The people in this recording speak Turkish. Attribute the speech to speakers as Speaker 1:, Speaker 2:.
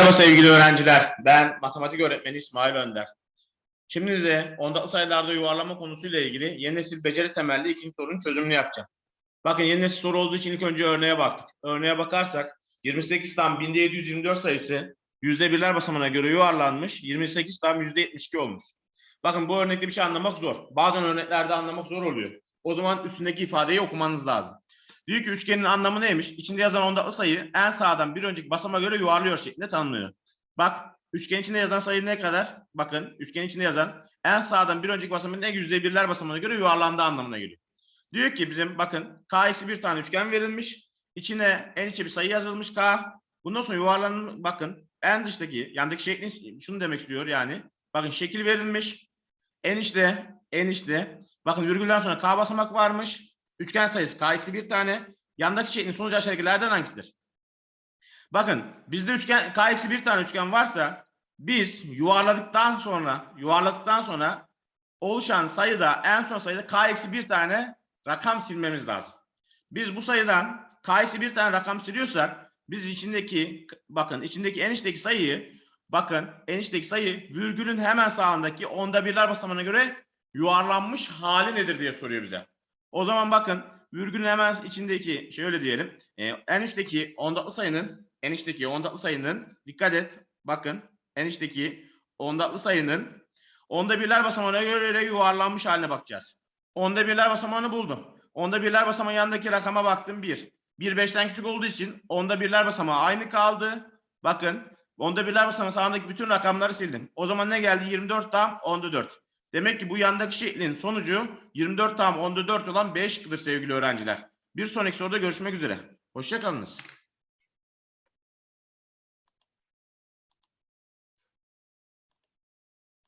Speaker 1: Merhaba sevgili öğrenciler. Ben matematik öğretmeni İsmail Önder. Şimdi de ondalı sayılarda yuvarlama konusuyla ilgili yeni nesil beceri temelli ikinci sorunun çözümünü yapacağım. Bakın yeni nesil soru olduğu için ilk önce örneğe baktık. Örneğe bakarsak 28 tam 1724 sayısı yüzde birler basamağına göre yuvarlanmış. 28 tam yüzde 72 olmuş. Bakın bu örnekte bir şey anlamak zor. Bazen örneklerde anlamak zor oluyor. O zaman üstündeki ifadeyi okumanız lazım. Diyor ki üçgenin anlamı neymiş? İçinde yazan ondalı sayı en sağdan bir önceki basama göre yuvarlıyor şeklinde tanımlıyor. Bak üçgen içinde yazan sayı ne kadar? Bakın üçgen içinde yazan en sağdan bir önceki basamın en yüzde birler basamağına göre yuvarlandığı anlamına geliyor. Diyor ki bizim bakın k eksi bir tane üçgen verilmiş. İçine en içe bir sayı yazılmış k. Bundan sonra yuvarlanın bakın en dıştaki yandaki şeklin şunu demek istiyor yani. Bakın şekil verilmiş. En içte en içte bakın virgülden sonra k basamak varmış. Üçgen sayısı k eksi bir tane. Yandaki şeklin sonucu aşağıdakilerden hangisidir? Bakın bizde üçgen k eksi bir tane üçgen varsa biz yuvarladıktan sonra yuvarladıktan sonra oluşan sayıda en son sayıda k eksi bir tane rakam silmemiz lazım. Biz bu sayıdan k eksi bir tane rakam siliyorsak biz içindeki bakın içindeki en içteki sayıyı bakın en içteki sayı virgülün hemen sağındaki onda birler basamağına göre yuvarlanmış hali nedir diye soruyor bize. O zaman bakın virgülün hemen içindeki şöyle diyelim. E, en üstteki ondatlı sayının en içteki ondatlı sayının dikkat et bakın en içteki ondatlı sayının onda birler basamağına göre yuvarlanmış haline bakacağız. Onda birler basamağını buldum. Onda birler basamağı yanındaki rakama baktım 1. 1 5'ten küçük olduğu için onda birler basamağı aynı kaldı. Bakın onda birler basamağı sağındaki bütün rakamları sildim. O zaman ne geldi? 24 tam onda 4. Demek ki bu yandaki şeklin sonucu 24 tam onda 4 olan 5 şıkkıdır sevgili öğrenciler. Bir sonraki soruda görüşmek üzere. Hoşçakalınız.